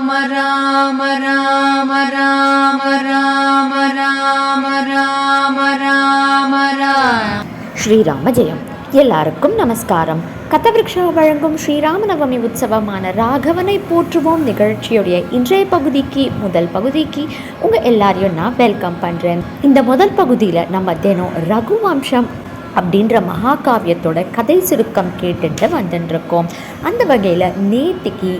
ராம ராம ராம ராம ராம ராம ராம ராம ராம. ஸ்ரீராம ஜெயம் எல்லாருக்கும் நமஸ்காரம். கதவிருக்ஷா வழங்கும் ஸ்ரீராம நவமி உற்சவமான ராகவனை போற்றுவோம் நிகழ்ச்சியுடைய இன்றைய பகுதிக்கு முதல் பகுதிக்கு உங்கள் எல்லாரையும் நான் வெல்கம் பண்ணுறேன் இந்த முதல் பகுதியில் நம்ம தினம் ரகுவம்சம் அப்படின்ற மகாகாவியத்தோட கதை சுருக்கம் கேட்டுட்டு வந்துட்டுருக்கோம் அந்த வகையில் நேத்திக்கு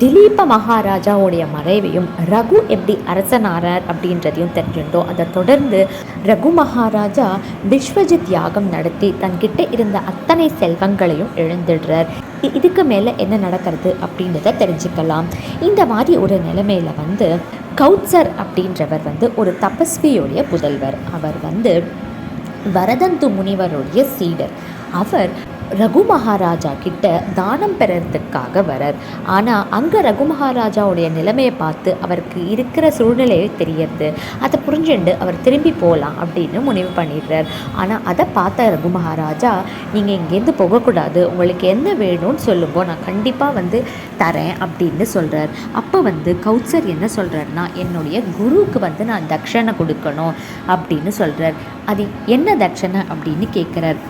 திலீப மகாராஜாவுடைய மறைவையும் ரகு எப்படி அரசனாரார் அப்படின்றதையும் தெரிஞ்சுட்டோம். அதை தொடர்ந்து ரகு மகாராஜா விஸ்வஜித் யாகம் நடத்தி தன்கிட்ட இருந்த அத்தனை செல்வங்களையும் இழந்துடுறார் இதுக்கு மேலே என்ன நடக்கிறது அப்படின்றத தெரிஞ்சுக்கலாம். இந்த மாதிரி ஒரு நிலைமையில் வந்து கவுட்சர் அப்படின்றவர் வந்து ஒரு தபஸ்வியுடைய புதல்வர். அவர் வந்து வரதந்து முனிவருடைய சீடர். அவர் ரகு மகாராஜா கிட்ட தானம் பெறறதுக்காக வரார் ஆனால் அங்கே ரகு மகாராஜாவுடைய நிலைமையை பார்த்து அவருக்கு இருக்கிற சூழ்நிலையே தெரியறது. அதை புரிஞ்சுண்டு அவர் திரும்பி போகலாம் அப்படின்னு முடிவு பண்ணிடுறார். ஆனால் அதை பார்த்த ரகு மகாராஜா நீங்கள் இங்கேருந்து போகக்கூடாது. உங்களுக்கு என்ன வேணும்னு சொல்லுங்க. நான் கண்டிப்பாக வந்து தரேன் அப்படின்னு சொல்கிறார் அப்போ வந்து கௌசர் என்ன சொல்கிறாருன்னா என்னுடைய குருவுக்கு வந்து நான் தட்சணை கொடுக்கணும் அப்படின்னு சொல்கிறார் அது என்ன தட்சணை அப்படின்னு கேட்குறார்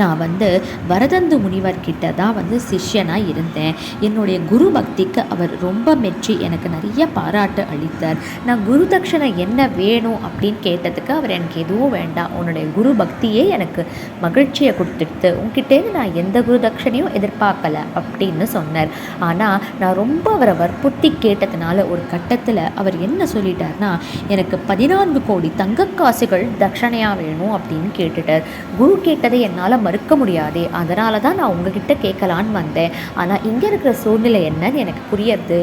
நான் வந்து வரதந்து முனிவர்கிட்ட தான் வந்து சிஷ்யனாக இருந்தேன். என்னுடைய குரு பக்திக்கு அவர் ரொம்ப மெச்சி எனக்கு நிறைய பாராட்டு அளித்தார். நான் குரு தட்சணை என்ன வேணும் அப்படின்னு கேட்டதுக்கு அவர் எனக்கு எதுவும் வேண்டாம். உன்னுடைய குரு பக்தியே எனக்கு மகிழ்ச்சியை கொடுத்துடுத்து. உங்ககிட்டேருந்து நான் எந்த குரு தட்சணையும் எதிர்பார்க்கல அப்படின்னு சொன்னார். ஆனால் நான் ரொம்ப அவரை வற்புறுத்தி கேட்டதுனால ஒரு கட்டத்தில் அவர் என்ன சொல்லிட்டார்னா எனக்கு பதினான்கு கோடி தங்க காசுகள் தட்சணையாக வேணும் அப்படின்னு கேட்டுட்டார். குரு கேட்டதை என்னால் மறுக்க முடியாதே. அதனால தான் நான் உங்ககிட்ட கேட்கலான்னு வந்தேன். ஆனால் இங்கே இருக்கிற சூழ்நிலை என்னன்னு எனக்கு புரியறது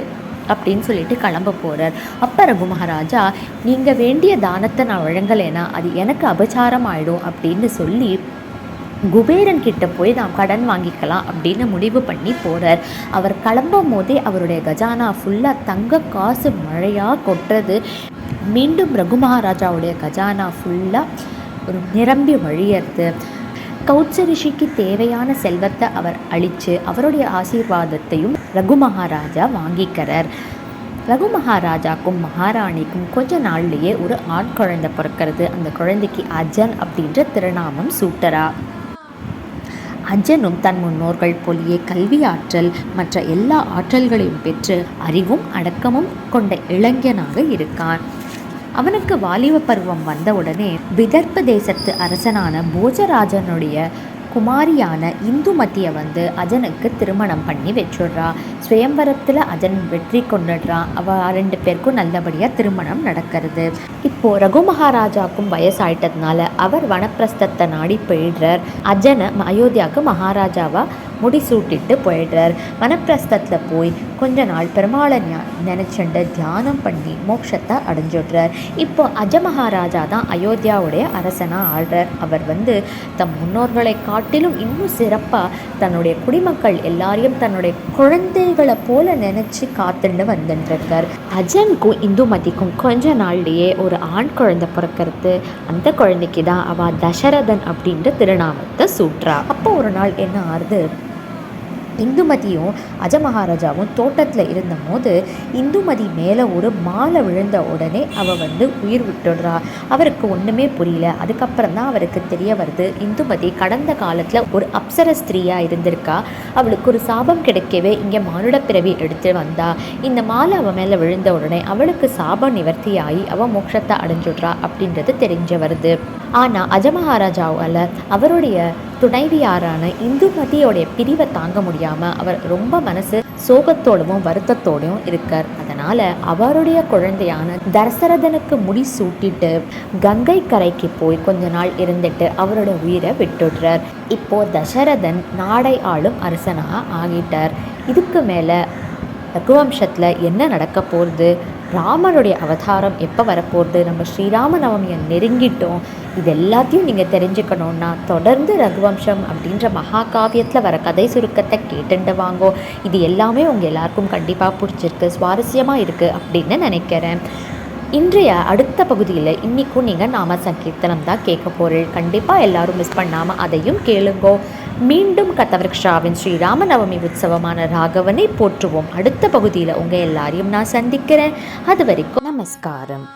அப்படின்னு சொல்லிட்டு கிளம்ப போகிறார் அப்போ ரகு மகாராஜா நீங்கள் வேண்டிய தானத்தை நான் வழங்கலைன்னா அது எனக்கு அபச்சாரம் ஆயிடும் அப்படின்னு சொல்லி குபேரன் கிட்ட போய் நாம் கடன் வாங்கிக்கலாம் அப்படின்னு முடிவு பண்ணி போகிறார் அவர் கிளம்பும் போதே அவருடைய கஜானா ஃபுல்லாக தங்க காசு மழையாக கொட்டுறது. மீண்டும் ரகு மகாராஜாவுடைய கஜானா ஃபுல்லாக ஒரு நிரம்பி வழியறது. கௌட்ச ரிஷிக்கு தேவையான செல்வத்தை அவர் அளித்து அவருடைய ஆசீர்வாதத்தையும் ரகு மகாராஜா வாங்கிக்கிறார். ரகு மகாராஜாக்கும் மகாராணிக்கும் கொஞ்ச நாள்லேயே ஒரு ஆண் குழந்தை பிறக்கிறது. அந்த குழந்தைக்கு அஜன் அப்படின்ற திருநாமம் சூட்டரா. அஜனும் தன் முன்னோர்கள் போலியே கல்வி ஆற்றல் மற்ற எல்லா ஆற்றல்களையும் பெற்று அறிவும் அடக்கமும் கொண்ட இளைஞனாக இருக்கான். அவனுக்கு வாலிப பருவம் வந்தவுடனே விதர்ப்ப தேசத்து அரசனான போஜராஜனுடைய குமாரியான இந்துமதியை வந்து அஜனுக்கு திருமணம் பண்ணி வச்சுடுறா சுயம்பரத்தில் அஜன் வெற்றி கொண்டுடுறான் அவ ரெண்டு பேருக்கும் நல்லபடியாக திருமணம் நடக்கிறது. இப்போ ரகு மகாராஜாக்கும் வயசாயிட்டதுனால அவர் வனப்பிரஸ்தத்தை நாடி போயிடுறார். அஜனை அயோத்தியாவுக்கு மகாராஜாவாக முடிசூட்டிட்டு போயிடுறார். வனப்பிரஸ்தத்தில் போய் கொஞ்ச நாள் பெருமாளை ஞா- தியானம் பண்ணி மோட்சத்தை அடைஞ்சிடுறார். இப்போ அஜமகாராஜா தான் அயோத்தியாவுடைய அரசனாக ஆள்றார். அவர் வந்து தம் முன்னோர்களை காட்டிலும் இன்னும் சிறப்பாக தன்னுடைய குடிமக்கள் எல்லாரையும் தன்னுடைய குழந்தைகளை போல நினச்சி காத்துண்டு வந்துட்டுருக்கார் அஜனுக்கும் இந்துமதிக்கும் கொஞ்ச நாள்லேயே ஒரு ஆண் குழந்தை பிறக்கிறது. அந்த குழந்தைக்கு தான் அவ தசரதன் அப்படின்ற திருநாமத்தை சூட்டுறா. அப்போ ஒரு நாள் என்ன ஆறுது? இந்துமதியும் அஜமகாராஜாவும் தோட்டத்தில் இருந்தபோது இந்துமதி மேலே ஒரு மாலை விழுந்த உடனே அவள் வந்து உயிர் விட்டுடுறா. அவருக்கு ஒன்றுமே புரியல. அதுக்கப்புறம் தான் அவருக்கு தெரிய வருது இந்துமதி கடந்த காலத்தில் ஒரு அப்சர ஸ்திரீயாக இருந்திருக்கா. அவளுக்கு ஒரு சாபம் கிடைக்கவே இங்கே மானுட பிறவி எடுத்து வந்தா. இந்த மாலை அவள் மேலே விழுந்த உடனே அவளுக்கு சாபம் நிவர்த்தியாகி அவள் மோட்சத்தை அடைஞ்சுடுறா அப்படின்றது தெரிஞ்ச வருது. ஆனால் அஜமகாராஜாவால் அவருடைய துணைவியாரான இந்துமதியோடைய பிரிவை தாங்க முடியாமல் அவர் ரொம்ப மனசு சோகத்தோடவும் வருத்தத்தோடவும் இருக்கார். அதனால் அவருடைய குழந்தையான தசரதனுக்கு முடி சூட்டிட்டு கங்கை கரைக்கு போய் கொஞ்ச நாள் இருந்துட்டு அவரோட உயிரை விட்டுடுறார். இப்போ தசரதன் நாடை ஆளும் அரசனாக ஆகிட்டார். இதுக்கு மேலே ரகுவம்சத்தில் என்ன நடக்க போகிறது ராமனுடைய அவதாரம் எப்போ வரப்போகுது? நம்ம ஸ்ரீராம நவமியை நெருங்கிட்டோம். இது எல்லாத்தையும் நீங்கள் தெரிஞ்சுக்கணுன்னா தொடர்ந்து ரகுவம்சம் அப்படின்ற மகாகாவியத்தில் வர கதை சுருக்கத்தை கேட்டுண்டு வாங்கோ. இது எல்லாமே உங்கள் எல்லாருக்கும் கண்டிப்பாக பிடிச்சிருக்கு சுவாரஸ்யமாக இருக்குது அப்படின்னு நினைக்கிறேன். இன்றைய அடுத்த பகுதியில் இன்றைக்கும் நீங்கள் நாம சங்கீர்த்தனம் தான் கேட்க போகிறீர்கள் கண்டிப்பாக எல்லாரும் மிஸ் பண்ணாமல் அதையும் கேளுங்கோ. மீண்டும் கத்தவருக்ஷாவின் ஸ்ரீராம நவமி உற்சவமான ராகவனை போற்றுவோம். அடுத்த பகுதியில் உங்கள் எல்லாரையும் நான் சந்திக்கிறேன். அது வரைக்கும் நமஸ்காரம்.